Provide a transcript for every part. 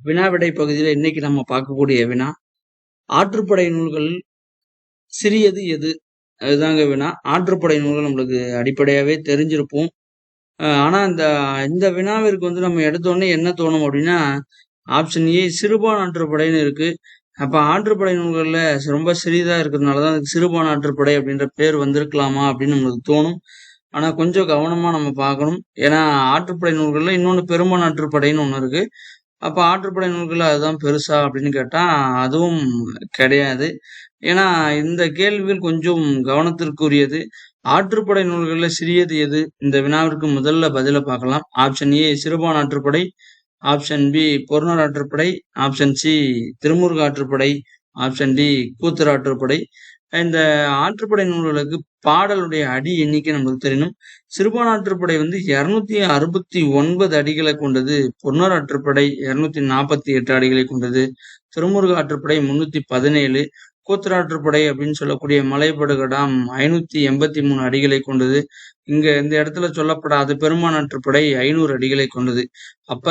வினாவிடை பகுதியில் இன்னைக்கு நம்ம பார்க்கக்கூடிய வினா ஆற்றுப்படை நூல்கள் சிறியது எது? அதுதாங்க வினா. ஆற்றுப்படை நூல்கள் நம்மளுக்கு அடிப்படையாகவே தெரிஞ்சிருப்போம். ஆனா இந்த இந்த வினாவிற்கு வந்து நம்ம எடுத்தோடனே என்ன தோணும் அப்படின்னா ஆப்ஷன் ஏ சிறுபான் ஆற்றுப்படைன்னு இருக்கு. அப்போ ஆற்றுப்படை நூல்கள்ல ரொம்ப சிறிதா இருக்கிறதுனாலதான் அதுக்கு சிறுபான் ஆற்றுப்படை அப்படின்ற பேர் வந்திருக்கலாமா அப்படின்னு நம்மளுக்கு தோணும். ஆனா கொஞ்சம் கவனமா நம்ம பார்க்கணும். ஏன்னா ஆற்றுப்படை நூல்களில் இன்னொன்னு பெரும்பான் ஆற்றுப்படைன்னு ஒன்று இருக்கு. அப்போ ஆற்றுப்படை நூல்கள் அதுதான் பெருசா அப்படின்னு கேட்டால் அதுவும் கிடையாது. ஏன்னா இந்த கேள்விகள் கொஞ்சம் கவனத்திற்குரியது. ஆற்றுப்படை நூல்களில் சிறியது எது? இந்த வினாவிற்கு முதல்ல பதிலை பார்க்கலாம். Option A Sirupanarruppadai option B Porunararruppadai option C Thirumurugarruppadai option D Koothararruppadai இந்த ஆற்றுப்படை நூல்களுக்கு பாடலுடைய அடி எண்ணிக்கை நம்மளுக்கு தெரியணும். சிறுபான் ஆற்றுப்படை வந்து இருநூத்தி அறுபத்தி ஒன்பது அடிகளை கொண்டது பொன்னர் ஆற்றுப்படை இருநூத்தி நாற்பத்தி எட்டு அடிகளை கொண்டது திருமுருக ஆற்றுப்படை முன்னூத்தி பதினேழு கூத்தராற்றுப்படை அப்படின்னு சொல்லக்கூடிய மலைப்படுகடாம் ஐநூத்தி எண்பத்தி மூணு அடிகளை கொண்டது. இங்க இந்த இடத்துல சொல்லப்படாத பெருமானாற்றுப்படை ஐநூறு அடிகளை கொண்டது. அப்ப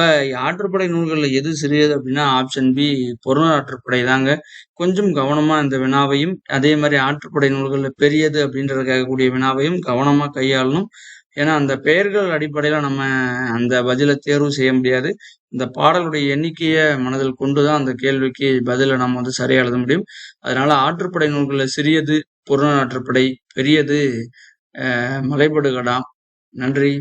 ஆற்றுப்படை நூல்களில் எது சிறியது அப்படின்னா ஆப்ஷன் பி பொருளாற்றுப்படை தாங்க. கொஞ்சம் கவனமா இந்த வினாவையும் அதே மாதிரி ஆற்றுப்படை நூல்கள்ல பெரியது அப்படின்றதுக்காக கூடிய வினாவையும் கவனமா கையாளணும். ஏன்னா அந்த பெயர்கள் அடிப்படையில நம்ம அந்த பதிலை தேர்வு செய்ய முடியாது. இந்த பாடலுடைய எண்ணிக்கையை மனதில் கொண்டுதான் அந்த கேள்விக்கு பதில நம்ம வந்து சரியா எழுத முடியும். அதனால ஆற்றுப்படை நூல்களில் சிறியது புறநாற்றுப்படை பெரியது மலைப்படுகடா. நன்றி.